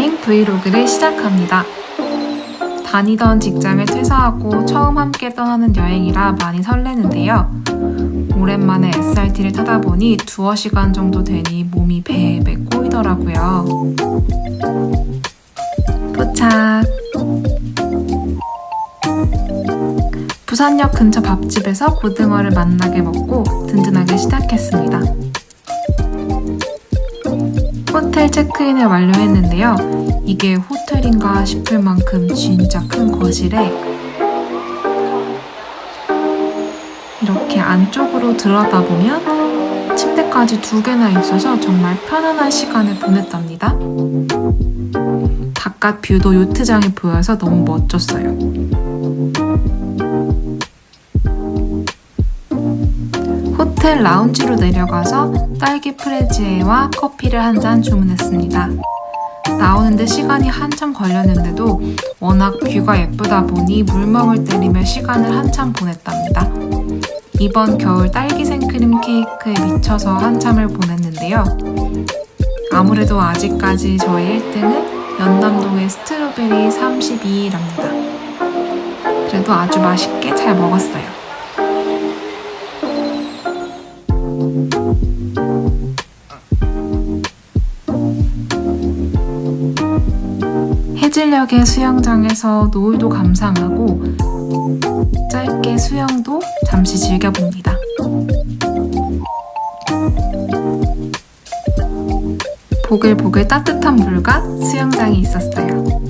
여행 브이로그를 시작합니다. 다니던 직장을 퇴사하고 처음 함께 떠나는 여행이라 많이 설레는데요. 오랜만에 SRT를 타다 보니 두어 시간 정도 되니 몸이 베베 꼬이더라고요. 도착! 부산역 근처 밥집에서 고등어를 만나게 먹고 든든하게 시작했습니다. 호텔 체크인을 완료했는데요. 이게 호텔인가 싶을 만큼 진짜 큰 거실에 이렇게 안쪽으로 들여다보면 침대까지 두 개나 있어서 정말 편안한 시간을 보냈답니다. 바깥 뷰도 요트장이 보여서 너무 멋졌어요. 호텔 라운지로 내려가서 딸기 프레지에와 커피를 한 잔 주문했습니다. 나오는데 시간이 한참 걸렸는데도 워낙 뷰가 예쁘다 보니 물멍을 때리며 시간을 한참 보냈답니다. 이번 겨울 딸기 생크림 케이크에 미쳐서 한참을 보냈는데요. 아무래도 아직까지 저의 1등은 연남동의 스트로베리 32랍니다. 그래도 아주 맛있게 잘 먹었어요. 해질녘의 수영장에서 노을도 감상하고 짧게 수영도 잠시 즐겨봅니다. 보글보글 따뜻한 물과 수영장이 있었어요.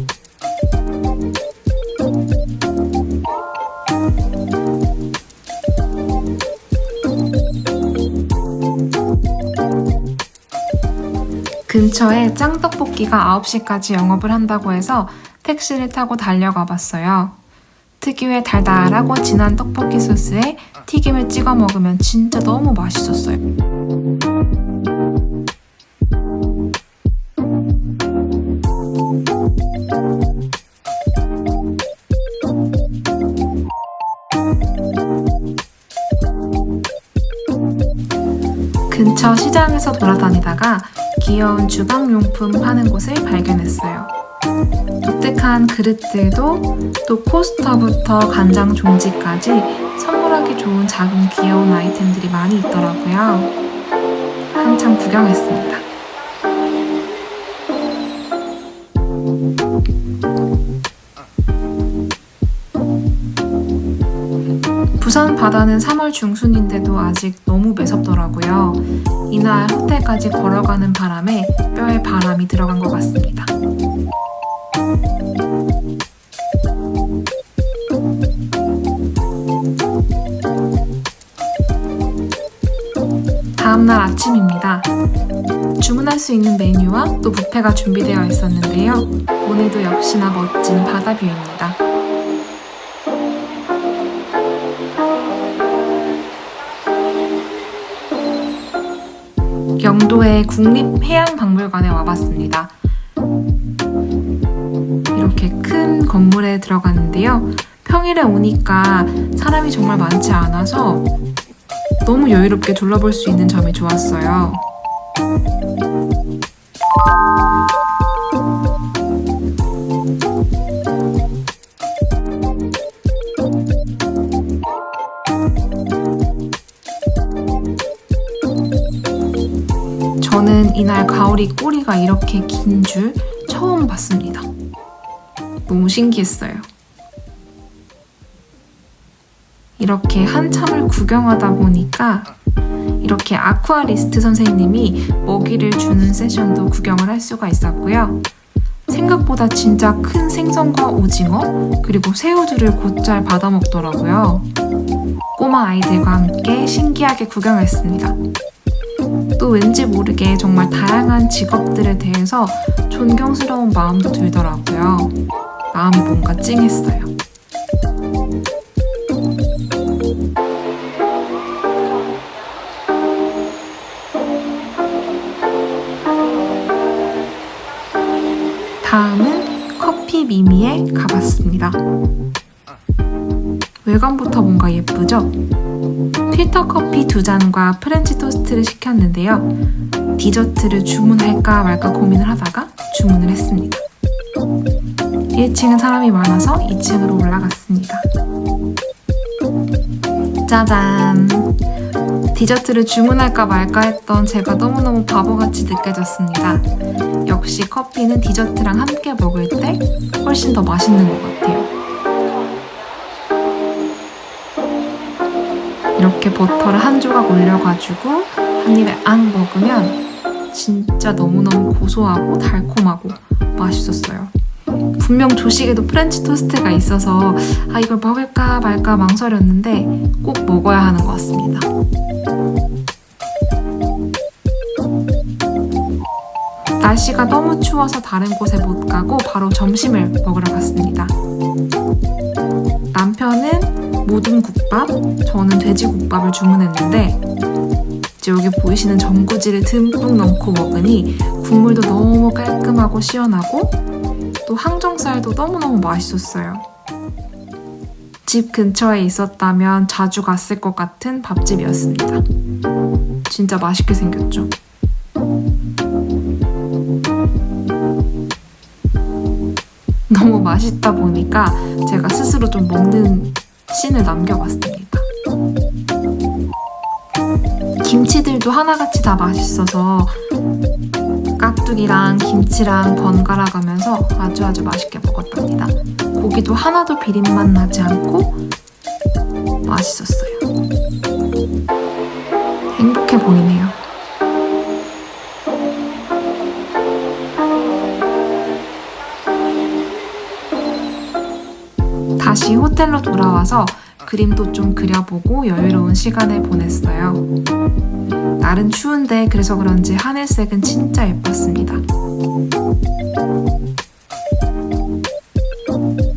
근처에 짱떡볶이가 9시까지 영업을 한다고 해서 택시를 타고 달려가 봤어요. 특유의 달달하고 진한 떡볶이 소스에 튀김을 찍어 먹으면 진짜 너무 맛있었어요. 근처 시장에서 돌아다니다가 귀여운 주방용품 파는 곳을 발견했어요. 독특한 그릇들도 또 코스터부터 간장 종지까지 선물하기 좋은 작은 귀여운 아이템들이 많이 있더라고요. 한참 구경했습니다. 부산 바다는 3월 중순인데도 아직 너무 매섭더라고요. 이날 호텔까지 걸어가는 바람에 뼈에 바람이 들어간 것 같습니다. 다음날 아침입니다. 주문할 수 있는 메뉴와 또 뷔페가 준비되어 있었는데요. 오늘도 역시나 멋진 바다 뷰입니다. 국립해양박물관에 와봤습니다. 이렇게 큰 건물에 들어갔는데요. 평일에 오니까 사람이 정말 많지 않아서 너무 여유롭게 둘러볼 수 있는 점이 좋았어요. 저는 이날 가오리 꼬리가 이렇게 긴 줄 처음 봤습니다. 너무 신기했어요. 이렇게 한참을 구경하다 보니까 이렇게 아쿠아리스트 선생님이 먹이를 주는 세션도 구경을 할 수가 있었고요. 생각보다 진짜 큰 생선과 오징어 그리고 새우들을 곧잘 받아 먹더라고요. 꼬마 아이들과 함께 신기하게 구경했습니다. 또 왠지 모르게 정말 다양한 직업들에 대해서 존경스러운 마음도 들더라고요. 마음이 뭔가 찡했어요. 다음은 커피 미미에 가봤습니다. 외관부터 뭔가 예쁘죠? 필터 커피 두 잔과 프렌치 토스트를 시켰는데요. 디저트를 주문할까 말까 고민을 하다가 주문을 했습니다. 1층은 사람이 많아서 2층으로 올라갔습니다. 짜잔! 디저트를 주문할까 말까 했던 제가 너무너무 바보같이 느껴졌습니다. 역시 커피는 디저트랑 함께 먹을 때 훨씬 더 맛있는 것 같아요. 이렇게 버터를 한 조각 올려가지고 한 입에 앙 먹으면 진짜 너무너무 고소하고 달콤하고 맛있었어요. 분명 조식에도 프렌치 토스트가 있어서 아 이걸 먹을까 말까 망설였는데 꼭 먹어야 하는 것 같습니다. 날씨가 너무 추워서 다른 곳에 못 가고 바로 점심을 먹으러 갔습니다. 남편은 모든 국밥, 저는 돼지국밥을 주문했는데 이제 여기 보이시는 전구지를 듬뿍 넣고 먹으니 국물도 너무 깔끔하고 시원하고 또 항정살도 너무너무 맛있었어요. 집 근처에 있었다면 자주 갔을 것 같은 밥집이었습니다. 진짜 맛있게 생겼죠. 너무 맛있다 보니까 제가 스스로 좀 먹는 씬을 남겨봤습니다. 김치들도 하나같이 다 맛있어서 깍두기랑 김치랑 번갈아 가면서 아주 아주 맛있게 먹었답니다. 고기도 하나도 비린맛 나지 않고 맛있었어요. 행복해 보이네요. 다시 호텔로 돌아와서 그림도 좀 그려보고 여유로운 시간을 보냈어요. 날은 추운데 그래서 그런지 하늘색은 진짜 예뻤습니다.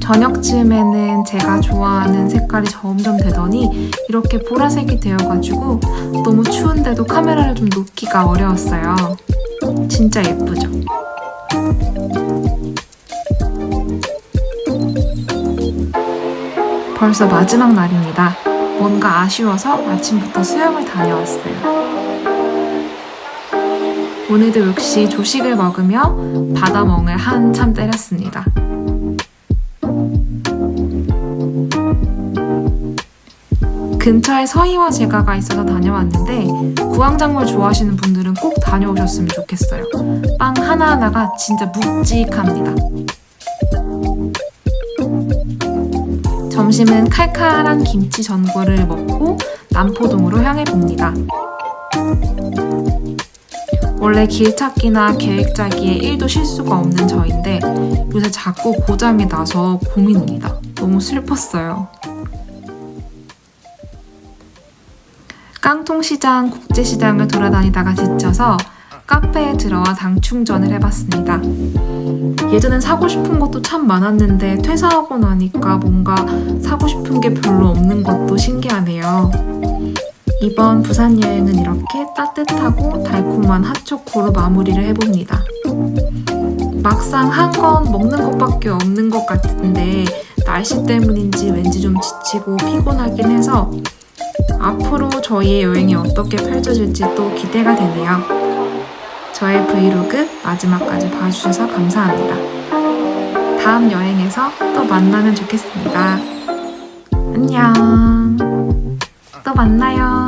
저녁쯤에는 제가 좋아하는 색깔이 점점 되더니 이렇게 보라색이 되어가지고 너무 추운데도 카메라를 좀 놓기가 어려웠어요. 진짜 예쁘죠? 벌써 마지막 날입니다. 뭔가 아쉬워서 아침부터 수영을 다녀왔어요. 오늘도 역시 조식을 먹으며 바다멍을 한참 때렸습니다. 근처에 서희와 제가가 있어서 다녀왔는데 구황작물 좋아하시는 분들은 꼭 다녀오셨으면 좋겠어요. 빵 하나하나가 진짜 묵직합니다. 점심은 칼칼한 김치 전골을 먹고 남포동으로 향해 봅니다. 원래 길 찾기나 계획 짜기에 1도 실수가 없는 저인데 요새 자꾸 고장이 나서 고민입니다. 너무 슬펐어요. 깡통시장, 국제시장을 돌아다니다가 지쳐서 카페에 들어와 당 충전을 해봤습니다. 예전엔 사고 싶은 것도 참 많았는데 퇴사하고 나니까 뭔가 사고 싶은 게 별로 없는 것도 신기하네요. 이번 부산 여행은 이렇게 따뜻하고 달콤한 핫초코로 마무리를 해봅니다. 막상 한 건 먹는 것밖에 없는 것 같은데 날씨 때문인지 왠지 좀 지치고 피곤하긴 해서 앞으로 저희의 여행이 어떻게 펼쳐질지 또 기대가 되네요. 저의 브이로그 마지막까지 봐주셔서 감사합니다. 다음 여행에서 또 만나면 좋겠습니다. 안녕. 또 만나요.